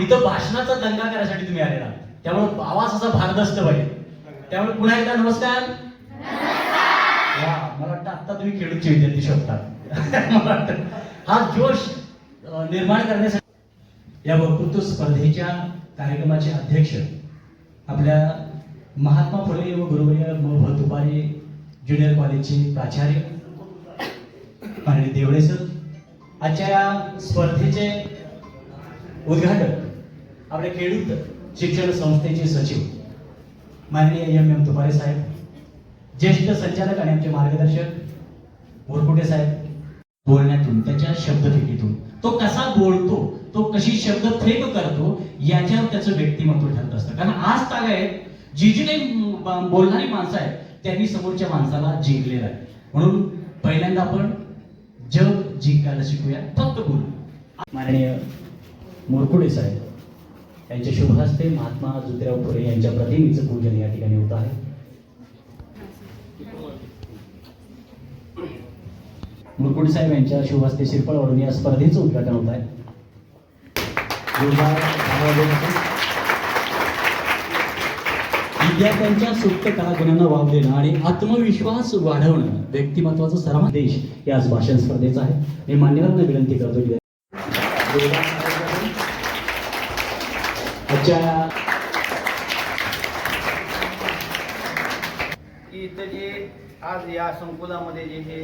इथं भाषणाचा दंगा करायसाठी तुम्ही आलेला. त्यामुळे आवाज असा भारदस्त पाहिजे त्यामुळे पुन्हा एकदा नमस्कार. वा मला वाटतं आता तुम्ही खेळूचे विद्यार्थी शोधतात मला वाटतं. हा जोश निर्माण करण्यासाठी या वक्तृत्व स्पर्धेच्या कार्यक्रमाचे अध्यक्ष आपल्या महात्मा फुले व गुरुवर्य तुपारे ज्युनियर कॉलेजचे प्राचार्य आणि देवळे सर. आजच्या या स्पर्धेचे उद्घाटक आपल्या खेडूत शिक्षण संस्थेचे सचिव. माननीय एम एम तुपारे साहेब ज्येष्ठ संचालक आणि आमचे मार्गदर्शक मोरकुटे साहेब. बोलण्यातून त्याच्या शब्दफेकीतून तो कसा बोलतो तो कशी शब्द फेक करतो याच्यावर त्याचं व्यक्तिमत्व ठरत असतं. कारण आज तागायत जी जी काही बोलणारी माणसं आहेत त्यांनी समोरच्या माणसाला जिंकलेलं आहे. म्हणून पहिल्यांदा आपण जग जिंकायला शिकूया. फक्त बोलू. माननीय मोरकुडे साहेब यांच्या शुभ हस्ते महात्मा ज्योतिराव फुले यांच्या प्रतिमेचं पूजन या ठिकाणी होत आहे. मुरकुटे साहेब यांच्या शुभ हस्ते श्रीफळवरून या स्पर्धेचं उद्घाटन होत आहे. विद्यार्थ्यांच्या सुप्त कलागुणांना वाव देणं आणि आत्मविश्वास वाढवणं व्यक्तिमत्वाचा सर्वात देश याच आज भाषण स्पर्धेचा आहे. मी मान्यवरांना विनंती करतो आजच्या की इथं जे आज या संकुलामध्ये जे हे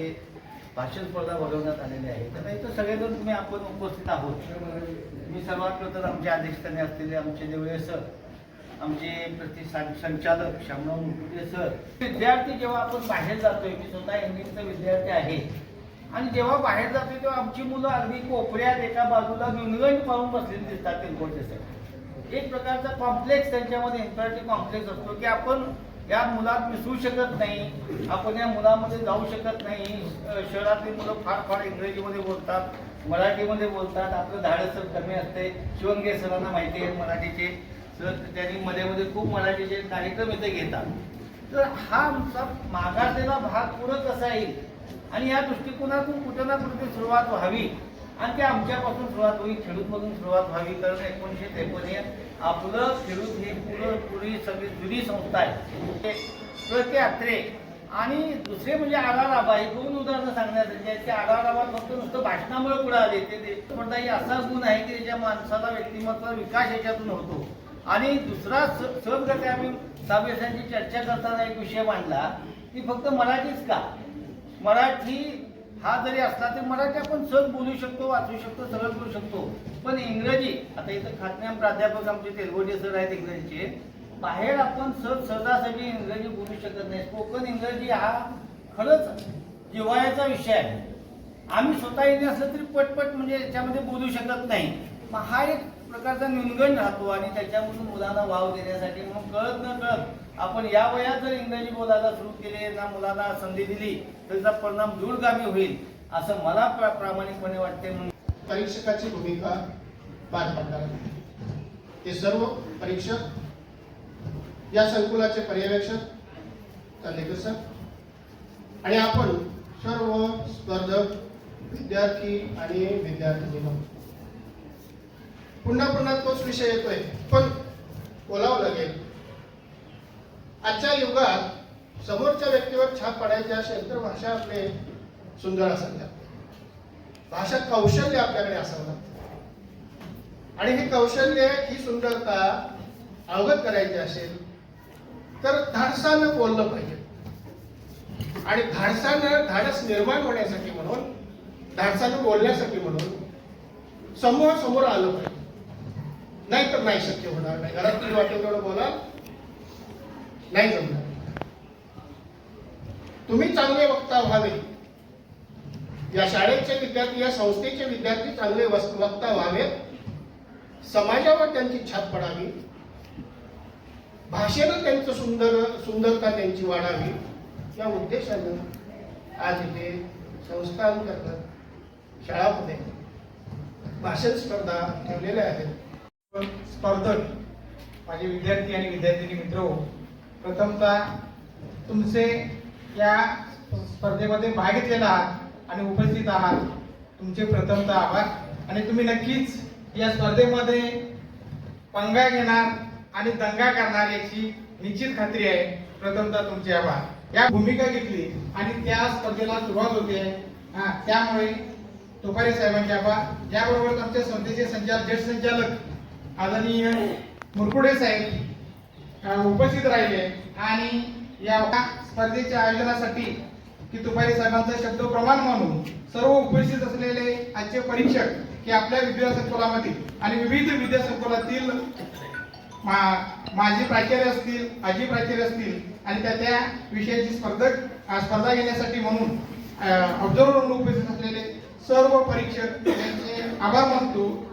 भाषण स्पर्धा भरवण्यात आलेली आहे तर इथं सगळेजण तुम्ही आपण उपस्थित आहोत. मी सर्वात प्रथम आमच्या अध्यक्षस्थानी असलेले आमचे देवळे सर आमचे प्रति संचालक श्यामराव मुकुटे सर. विद्यार्थी जेव्हा आपण बाहेर जातोय मी स्वतः इंग्लिशचा विद्यार्थी आहे आणि जेव्हा बाहेर जातोय तेव्हा आमची मुलं अगदी कोपऱ्यात एका बाजूला न्यूनगंड पाहून बसलेली दिसतात तेलकोटे सर एक प्रकारचा कॉम्प्लेक्स त्यांच्यामध्ये एन्क्वायरी कॉम्प्लेक्स असतो की आपण या मुलात मिसळू शकत नाही आपण या मुलामध्ये जाऊ शकत नाही. शहरातली मुलं फार फार इंग्रजीमध्ये बोलतात मराठीमध्ये बोलतात. आपलं धाडसर कमी असते. शिवंगे सरांना माहिती आहे मराठीचे. सर त्यांनी मध्ये मध्ये खूप मराठीचे कार्यक्रम इथे घेतात. तर हा आमचा मागासलेला भाग पुढं कसा येईल? आणि या दृष्टिकोनातून कुठे ना कुठे सुरुवात व्हावी. आणि ते आमच्यापासून सुरुवात होईल. खेडूतमधून सुरुवात व्हावी. कारण एकोणीसशे त्रेपन्न आपलं खेडूत हे पुढं पूर्वी सगळी जुनी संस्था आहे. ते प्रति अत्रे आणि दुसरे म्हणजे आराराबा हे दोन उदाहरणं सांगण्यासाठी आहेत की आराराबा फक्त नुसतं भाषणामुळे पुढे आले. ते ते म्हणता येईल असा गुण आहे की त्याच्या माणसाला व्यक्तिमत्व विकास याच्यातून होतो. आणि दुसरा स- आम्ही साबेसांची चर्चा करताना एक विषय मांडला की फक्त मराठीच का? मराठी हा जरी असला तरी मराठी आपण सहज बोलू शकतो वाचू शकतो सरळ करू शकतो. पण इंग्रजी आता इथं खात्याम प्राध्यापक आमचे तेलगोटे सर आहेत इंग्रजीचे बाहेर आपण सहज सहजासहजी इंग्रजी बोलू शकत नाही. स्पोकन इंग्रजी हा खरंच जिव्हाळ्याचा विषय आहे. आम्ही स्वतः येणे असलं तरी पटपट म्हणजे याच्यामध्ये बोलू शकत नाही. मग हा एक प्रकारचा न्यूनगंड राहतो आणि त्याच्यामधून मुलांना वाव देण्यासाठी. मग कळत न कळत आपण या वयात जर इंग्रजी बोलायला सुरू केले ना मुलांना संधी दिली तर त्याचा परिणाम दूरगामी होईल असं मला प्रामाणिकपणे वाटते म्हणून. परीक्षकाची भूमिका पार पाडणार ते सर्व परीक्षक या संकुलाचे पर्यवेक्षक चांदेकर आणि आपण सर्व स्पर्धक विद्यार्थी आणि विद्यार्थिनी पुन्हा पुन्हा तोच विषय येतोय. पण बोलावं लागेल. आजच्या युगात समोरच्या व्यक्तीवर छाप पाडायची असेल तर भाषा आपले सुंदर असावी लागते. भाषा कौशल्य आपल्याकडे असावं लागतं. आणि हे कौशल्य ही सुंदरता अवगत करायची असेल तर धाडसानं बोललं पाहिजे. आणि धाडसानं धाडस निर्माण होण्यासाठी म्हणून धाडसानं बोलण्यासाठी म्हणून समोर समोर आलं पाहिजे. नाही तर नाही शक्य होणार नाही. घरात तुम्ही वाटेल तेवढं बोला. नाही जमणार. तुम्ही चांगले वक्ता व्हावे. या शाळेचे विद्यार्थी या संस्थेचे विद्यार्थी चांगले वक्ता व्हावेत समाजावर त्यांची छाप पडावी. भाषेनं त्यांचं सुंदर सुंदरता त्यांची वाढावी. या उद्देशानं आज इथे संस्थांतर्गत शाळामध्ये भाषण स्पर्धा ठेवलेल्या आहेत. स्पर्धक माझे विद्यार्थी आणि विद्यार्थिनी मित्र हो, प्रथमतः तुमचे या स्पर्धेमध्ये भाग घेतलेला आहात आणि उपस्थित आहात. तुमचे प्रथमतः आभार. आणि तुम्ही नक्कीच या स्पर्धेमध्ये पंगा घेणार आणि दंगा करणार याची निश्चित खात्री आहे. प्रथमतः तुमचे आभार. या भूमिका घेतली आणि त्या स्पर्धेला सुरुवात होते. हा त्यामुळे तुपारे साहेबांचे आभार. याबरोबर आमच्या संस्थेचे संचालक ज्येष्ठ संचालक आदरणीय मुरकुडे साहेब उपस्थित राहिले आणि या स्पर्धेच्या आयोजनासाठी की तुपारी साहेबांचा शब्द प्रमाण म्हणून सर्व उपस्थित असलेले आजचे परीक्षक की आपल्या विद्यासंकुलामध्ये आणि विविध विद्यासंकुलातील मा- माजी प्राचार्य असतील आजी प्राचार्य असतील आणि त्या त्या विषयाची स्पर्धक स्पर्धा घेण्यासाठी म्हणून ऑब्झर्वर म्हणून उपस्थित असलेले सर्व परीक्षक यांचे आभार मानतो.